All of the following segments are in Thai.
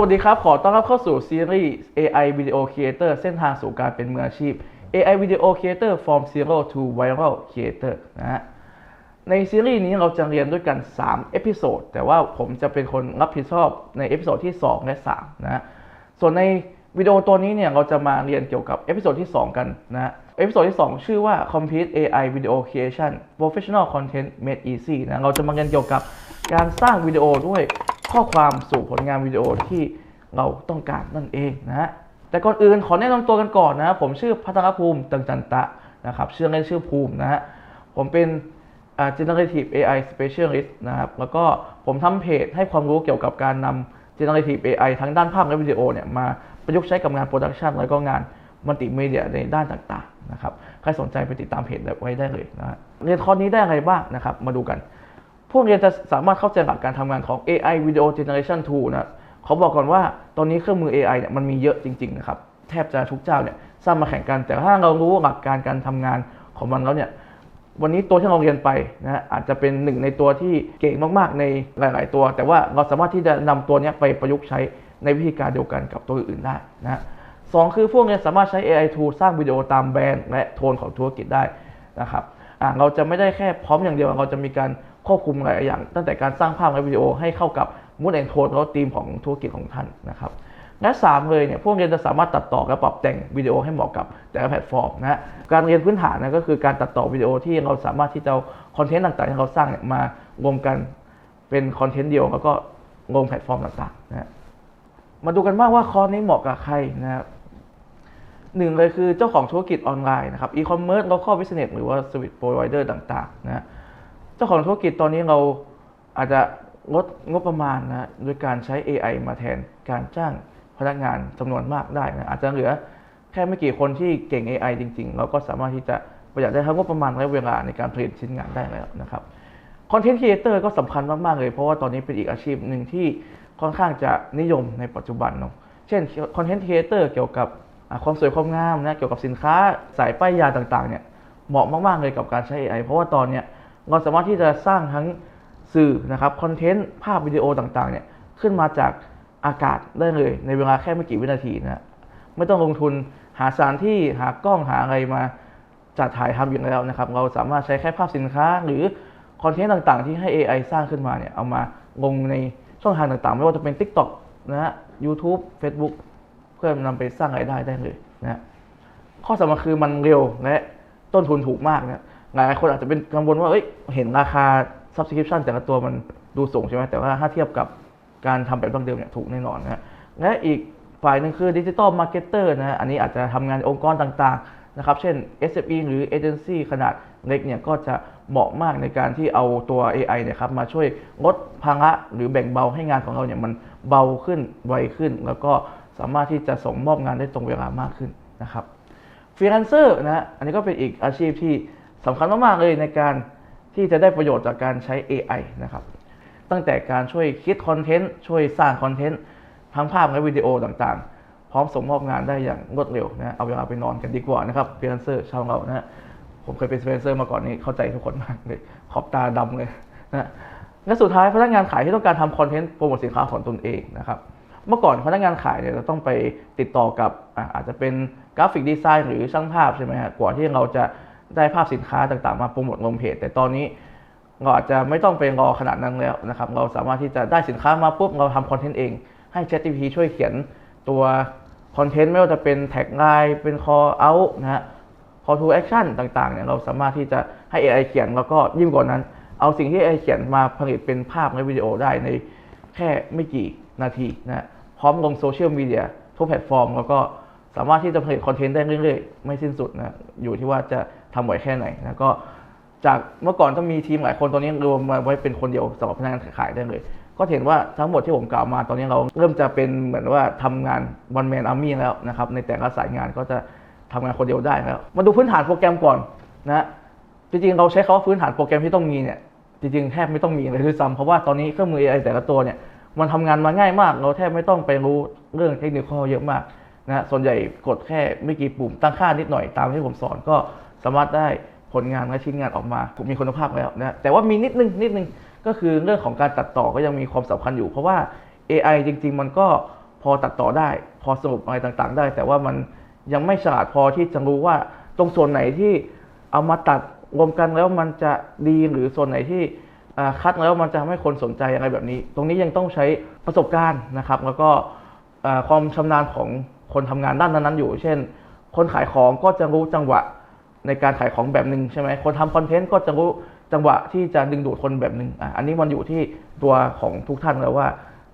วัสดีครับ ขอต้อนรับเข้าสู่ซีรีส์ AI Video Creator เส้นทางสู่การเป็นมืออาชีพ AI Video Creator from Zero to Viral Creator นะฮะ ในซีรีส์นี้เราจะเรียนด้วยกัน 3 เอพิโซด แต่ว่าผมจะเป็นคนรับผิดชอบในเอพิโซดที่ 2 และ 3 นะฮะส่วนในวิดีโอตัวนี้เนี่ย เราจะมาเรียนเกี่ยวกับเอพิโซดที่ 2 กันนะฮะเอพิโซดที่ 2 ชื่อว่า Complete AI Video Creation Professional Content Made Easy นะ เราจะมาเรียนเกี่ยวกับการสร้างวิดีโอด้วย ข้อความสู่ผลงานวิดีโอที่เราต้องการนั่นเองนะฮะแต่ก่อนอื่นขอแนะนำตัวกันก่อนนะผมชื่อพัทรภูมิตังจันตะนะครับชื่อเล่นชื่อภูมินะฮะผมเป็น generative AI specialist นะครับแล้วก็ผมทำเพจให้ความรู้เกี่ยวกับการนำ generative AI ทั้งด้านภาพและวิดีโอเนี่ยมาประยุกต์ใช้กับงานโปรดักชันแล้วก็งานมัลติมีเดียในด้านต่างๆนะครับใครสนใจไปติดตามเพจไว้ได้เลยนะฮะเรียนคอร์สนี้ได้อะไรบ้างนะครับ มาดูกัน ผู้เรียนจะสามารถเข้าใจหลักการทำงานของ AI Video Generation Tool นะเขาบอกก่อนว่าตอนนี้เครื่องมือ AI เนี่ยมันมีเยอะจริงๆนะครับแทบจะทุกเจ้าเนี่ยสร้างมาแข่งกันแต่ถ้าเรารู้หลักการการทำงานของมันแล้วเนี่ยวันนี้ตัวที่เราเรียนไปนะอาจจะเป็นหนึ่งในตัวที่เก่งมากๆในหลาย ๆ ตัว แต่ว่าเราสามารถที่จะนำตัวนี้ไปประยุกต์ใช้ในวิธีการเดียวกันกับตัวอื่นได้นะสองคือพวกเนี้สามารถใช้ AI tool สร้างวิดีโอตามแบรนด์และโทนของธุรกิจได้นะครับเราจะไม่ได้แค่พร้อมอย่างเดียวเราจะมีการ ควบคุมหลายอย่าง ตั้งแต่การสร้างภาพและวิดีโอให้เข้ากับมูดแอนโทนแล้วธีมของธุรกิจของท่านนะครับและ3เลยเนี่ยพวกเรียนจะสามารถตัดต่อและปรับแต่งวิดีโอให้เหมาะกับแต่ละแพลตฟอร์มนะฮะการเรียนพื้นฐานนะก็คือการตัดต่อวิดีโอที่เราสามารถที่จะคอนเทนต์ต่างๆที่เราสร้างเนี่ยมารวมกันเป็นคอนเทนต์เดียวแล้วก็ลงแพลตฟอร์มต่างๆนะฮะมาดูกันบ้างว่าคอร์สนี้เหมาะกับใครนะครับหนึ่งเลยคือเจ้าของธุรกิจออนไลน์นะครับอีคอมเมิร์ซแล้วก็บิสเนสหรือว่าสวิตโปรไวเดอร์ต่างๆนะฮะ เจ้าของธุรกิจตอนนี้เราอาจจะลดงบประมาณนะโดยการใช้ AI มาแทนการจ้างพนักงานจำนวนมากได้นะอาจจะเหลือแค่ไม่กี่คนที่เก่ง AI จริง ๆ เราก็สามารถที่จะประหยัดได้ทั้งงบประมาณและเวลาในการผลิตชิ้นงานได้แล้วนะครับคอนเทนต์ครีเอเตอร์ก็สำคัญมาก ๆ เลย เพราะว่าตอนนี้เป็นอีกอาชีพหนึ่งที่ค่อนข้างจะนิยมในปัจจุบันเนาะเช่นคอนเทนต์ครีเอเตอร์เกี่ยวกับความสวยความงามนะเกี่ยวกับสินค้าสายป้ายยาต่าง ๆ เนี่ยเหมาะมาก ๆ เลยกับการใช้ AI เพราะว่าตอนเนี้ย เราสามารถที่จะสร้างทั้งสื่อนะครับคอนเทนต์ภาพวิดีโอต่างๆเนี่ยขึ้นมาจากอากาศได้เลย ในเวลาแค่ไม่กี่วินาทีนะไม่ต้องลงทุนหาสถานที่หากล้องหาอะไรมาจัดถ่ายทำอย่างแล้วนะครับ เราสามารถใช้แค่ภาพสินค้า หรือคอนเทนต์ต่างๆ ที่ให้ AI สร้างขึ้นมาเนี่ยเอามาลงในช่องทางต่างๆ ไม่ว่าจะเป็น TikTok นะฮะ YouTube Facebook เพื่อนำไปสร้างรายได้ได้เลยนะฮะข้อสำคัญคือมันเร็วและต้นทุนถูกมากนะ หลายคนอาจจะเป็นกังวลว่าเอ้ยเห็นราคา subscription แต่ละตัวมันดูสูงใช่ไหมแต่ว่าถ้าเทียบกับการทำแบบดั้งเดิมเนี่ยถูกแน่นอนนะฮะและอีกฝ่ายหนึ่งคือดิจิ t a ลมาร์เก็ตเตอร์นะอันนี้อาจจะทำงานองค์กรต่างๆนะครับเช่น SME หรือเอเจนซี่ขนาดเล็กเนี่ยก็จะเหมาะมากในการที่เอาตัว AI เนี่ยครับมาช่วยลดภาระหรือแบ่งเบาให้งานของเราเนี่ยมันเบาขึ้นไวขึ้น แล้วก็สามารถที่จะส่งมอบงานได้ตรงเวลามากขึ้นนะครับฟรีแลนเซอร์นะอันนี้ก็เป็นอีกอาชีพที่ สำคัญมากๆเลยในการที่จะได้ประโยชน์จากการใช้ AI นะครับ ตั้งแต่การช่วยคิดคอนเทนต์ช่วยสร้างคอนเทนต์ทั้งภาพและวิดีโอต่างๆ พร้อมส่งมอบงานได้อย่างรวดเร็วนะเอาเวลาไปนอนกันดีกว่านะครับฟรีแลนเซอร์ชาวเรานะผมเคยเป็นฟรีแลนเซอร์มาก่อนนี้เข้าใจทุกคนมากเลยขอบตาดำเลยนะและสุดท้ายพนักงานขายที่ต้องการทำคอนเทนต์โปรโมทสินค้าของตนเองนะครับเมื่อก่อนพนักงานขายเนี่ยเราต้องไปติดต่อกับอะอาจจะเป็นกราฟิกดีไซน์หรือช่างภาพใช่ไหมฮะกว่าที่เราจะ ได้ภาพสินค้าต่างๆ มาโปรโมทลงเพจ แต่ตอนนี้เราอาจจะไม่ต้องไปรอขนาดนั้นแล้วนะครับ เราสามารถที่จะได้สินค้ามาปุ๊บเราทำคอนเทนต์เอง ให้ ChatGPT ช่วยเขียนตัวคอนเทนต์ไม่ว่าจะเป็นแท็กไลน์เป็น call out นะฮะ call to action ต่างๆเนี่ยเราสามารถที่จะให้ AI เขียนแล้วก็ยิ่งกว่านั้น เอาสิ่งที่ AI เขียนมาผลิตเป็นภาพและวิดีโอได้ในแค่ไม่กี่นาทีนะฮะพร้อมลงโซเชียลมีเดียทุกแพลตฟอร์ม แล้วก็สามารถที่จะผลิตคอนเทนต์ได้เรื่อยๆ ไม่สิ้นสุดนะอยู่ที่ว่าจะ ทำไหวแค่ไหนนะก็จากเมื่อก่อนต้องมีทีมหลายคนตอนนี้รวมมาไว้เป็นคนเดียวสำหรับพนักงานขายได้เลย ก็เห็นว่าทั้งหมดที่ผมกล่าวมาตอนนี้เราเริ่มจะเป็นเหมือนว่าทำงานวันแมนอาร์มี่แล้วนะครับในแต่ละสายงานก็จะทำงานคนเดียวได้แล้วมาดูพื้นฐานโปรแกรมก่อนนะจริงๆเราใช้คำว่าพื้นฐานโปรแกรมที่ต้องมีเนี่ยจริงๆแทบไม่ต้องมีเลยด้วยซ้ำเพราะว่าตอนนี้เครื่องมือ AI แต่ละตัวเนี่ยมันทำงานมาง่ายมาก เราแทบไม่ต้องไปรู้เรื่องเทคนิคเยอะมากนะส่วนใหญ่กดแค่ไม่กี่ปุ่มตั้งค่านิดหน่อยตามที่ผมสอนก็ สามารถได้ผลงานและชิ้นงานออกมามีคุณภาพแล้วนะแต่ว่ามีนิดนึงนิดนึงก็คือเรื่องของการตัดต่อก็ยังมีความสำคัญอยู่ เพราะว่า AI จริง ๆ มันก็พอตัดต่อได้ พอสรุปอะไรต่างๆ ได้ แต่ว่ามันยังไม่ฉลาดพอที่จะรู้ว่าตรงส่วนไหนที่เอามาตัดรวมกันแล้วมันจะดีหรือส่วนไหนที่อ่าคัดแล้วมันจะทำให้คนสนใจอะไรแบบนี้ ตรงนี้ยังต้องใช้ประสบการณ์นะครับ แล้วก็อ่าความชำนาญของคนทำงานด้านนั้นๆอยู่ เช่น คนขายของก็จะรู้จังหวะ ในการขายของแบบหนึ่งใช่ไหมคนทำคอนเทนต์ก็จะรู้จังหวะที่จะดึงดูดคนแบบหนึ่งอะอันนี้มันอยู่ที่ตัวของทุกท่านแล้วว่า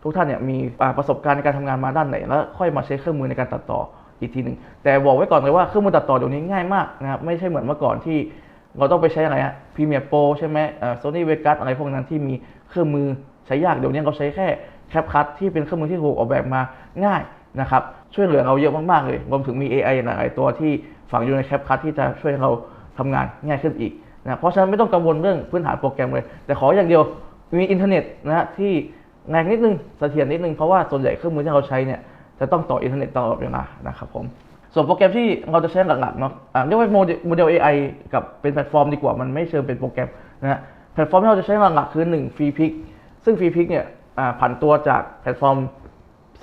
ทุกท่านเนี่ยมีประสบการณ์ในการทำงานมาด้านไหน แล้วค่อยมาใช้เครื่องมือในการตัดต่ออีกทีหนึ่งแต่บอกไว้ก่อนเลยว่าเครื่องมือตัดต่อเดี๋ยวนี้ง่ายมากนะครับไม่ใช่เหมือนเมื่อก่อนที่เราต้องไปใช้อะไรฮะพรีเมียร์โปรใช่ไหมโซนี่เวกัสอะไรพวกนั้นที่มีเครื่องมือใช้ยากเดี๋ยวนี้เราใช้แค่แคปคัทที่เป็นเครื่องมือที่ถูกออกแบบมาง่ายนะครับ ช่วยเหลือเราเยอะมากๆเลย รวมถึงมี AI หลายตัวที่ฝังอยู่ในแคปคัทที่จะช่วยเราทำงานง่ายขึ้นอีกนะเพราะฉะนั้นไม่ต้องกังวลเรื่องพื้นฐานโปรแกรมเลย แต่ขออย่างเดียวมีอินเทอร์เน็ตนะฮะที่แรงนิดนึงเสถียรนิดนึง เพราะว่าส่วนใหญ่เครื่องมือที่เราใช้เนี่ยจะต้องต่ออินเทอร์เน็ตตลอดเวลานะครับผมส่วนโปรแกรมที่เราจะใช้หลักๆเนาะเรียกว่าโมเดล AI กับเป็นแพลตฟอร์มดีกว่ามันไม่เชิงเป็นโปรแกรมนะฮะแพลตฟอร์มที่เราจะใช้หลักๆคือ1ฟรีพิกซึ่งฟรีพิกเนี่ยอ่านตัวจากแพลตฟอร์ม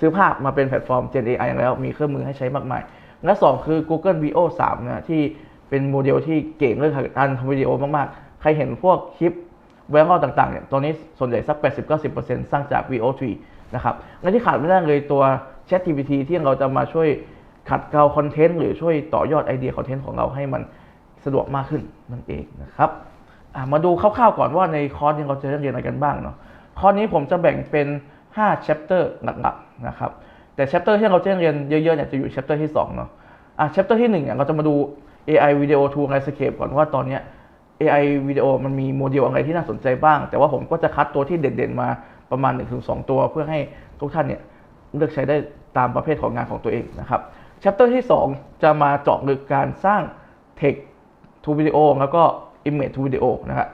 ซื้อภาพมาเป็นแพลตฟอร์ม Gen AI แล้วมีเครื่องมือให้ใช้มากมาย และ2คือ Google Veo 3นะที่เป็นโมเดลที่เก่งเรื่องการทำวิดีโอมากๆ ใครเห็นพวกคลิปแวร์ต่างๆเนี่ยตอนนี้ส่วนใหญ่สัก 80-90%สร้างจาก Veo 3นะครับและที่ขาดไม่ได้เลยตัว ChatGPT ที่เราจะมาช่วยขัดเกลาคอนเทนต์หรือช่วยต่อยอดไอเดียคอนเทนต์ของเราให้มันสะดวกมากขึ้นนั่นเองนะครับมาดูคร่าวๆก่อนว่าในคอร์สนี้เราจะเรียนอะไรกันบ้างเนาะคอร์สนี้ผมจะแบ่งเป็น 5 chapter หลักๆนะครับแต่ chapter ที่เราจะเรียนเยอะๆเนี่ยจะอยู่ chapter ที่2เนาะอะ chapter ที่1เนี่ยเราจะมาดู AI Video Tool Landscape ก่อนว่าตอนเนี้ย AI Video มันมีโมเดลอะไรที่น่าสนใจบ้าง แต่ว่าผมก็จะคัดตัวที่เด่นๆมาประมาณ 1-2 ตัวเพื่อให้ทุกท่านเนี่ยเลือกใช้ได้ตามประเภทของงานของตัวเองนะครับ chapter ที่ 2 จะมาเจาะลึกการสร้าง text to video แล้วก็ image to video นะครับ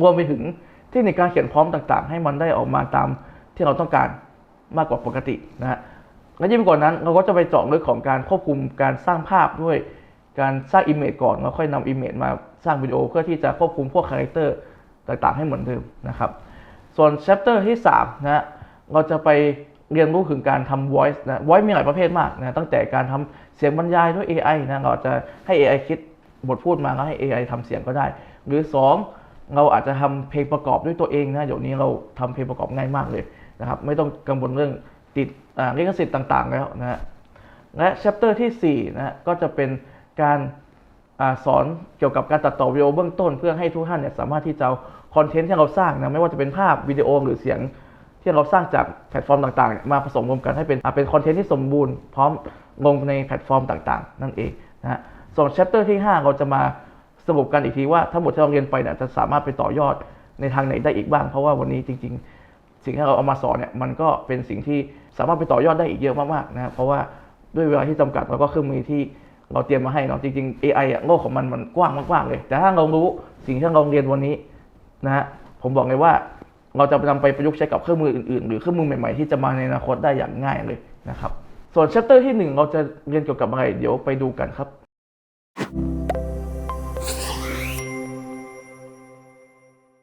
รวมไปถึงเทคนิคการเขียนพร้อมต่างๆ ให้มันได้ออกมาตาม ที่เราต้องการมากกว่าปกตินะฮะและยิ่งไปกว่านั้นเราก็จะไปเจาะลึกของการควบคุมการสร้างภาพด้วยการสร้างอิมเมจก่อนแล้วค่อยนำอิมเมจมาสร้างวิดีโอเพื่อที่จะควบคุมพวกคาแรคเตอร์ต่างๆ ให้เหมือนเดิมนะครับ ส่วน chapter ที่3นะฮะเราจะไปเรียนรู้ถึงการทำ voice นะ voice มีหลายประเภทมากนะตั้งแต่การทำเสียงบรรยายด้วย AI นะเราจะให้ AI คิดบทพูดมาแล้วให้ AI ทำเสียงก็ได้ หรือ 2 เราอาจจะทำเพลงประกอบด้วยตัวเองนะเดี๋ยวนี้เราทำเพลงประกอบง่ายมากเลย นะครับ ไม่ต้องกังวลเรื่องติดลิขสิทธิ์ต่างๆ แล้วนะฮะและ chapter ที่4นะฮะก็จะเป็นการอสอนเกี่ยวกับการตัดต่อวิดีโอเบื้องต้น เพื่อให้ทุกท่านเนี่ยสามารถที่จะคอนเทนต์ที่เราสร้างนะไม่ว่าจะเป็นภาพวิดีโอหรือเสียงที่เราสร้างจากแพลตฟอร์มต่างๆ มาผสมรวมกันให้เป็นเป็นคอนเทนต์ที่สมบูรณ์พร้อมลงในแพลตฟอร์มต่างๆ นั่นเองนะฮะส่วน chapter ที่ 5 เราจะมาสรุปกันอีกทีว่าทั้งหมดที่เราเรียนไปเนี่ยจะสามารถไปต่อยอดในทางไหนได้อีกบ้าง เพราะว่าวันนี้จริง ๆ สิ่งที่เราเอามาสอนเนี่ยมันก็เป็นสิ่งที่สามารถไปต่อยอดได้อีกเยอะมากๆนะครับเพราะว่าด้วยเวลาที่จำกัดแล้วก็เครื่องมือที่เราเตรียมมาให้เนาะจริงๆ AI อะโลกของมันมันกว้างมากๆเลย แต่ถ้าเรารู้สิ่งที่เราเรียนวันนี้นะฮะผมบอกเลยว่าเราจะนำไปประยุกต์ใช้กับเครื่องมืออื่นๆ หรือเครื่องมือใหม่ๆที่จะมาในอนาคตได้อย่างง่ายเลยนะครับ ส่วน chapter ที่ 1 เราจะเรียนเกี่ยวกับอะไรเดี๋ยวไปดูกันครับ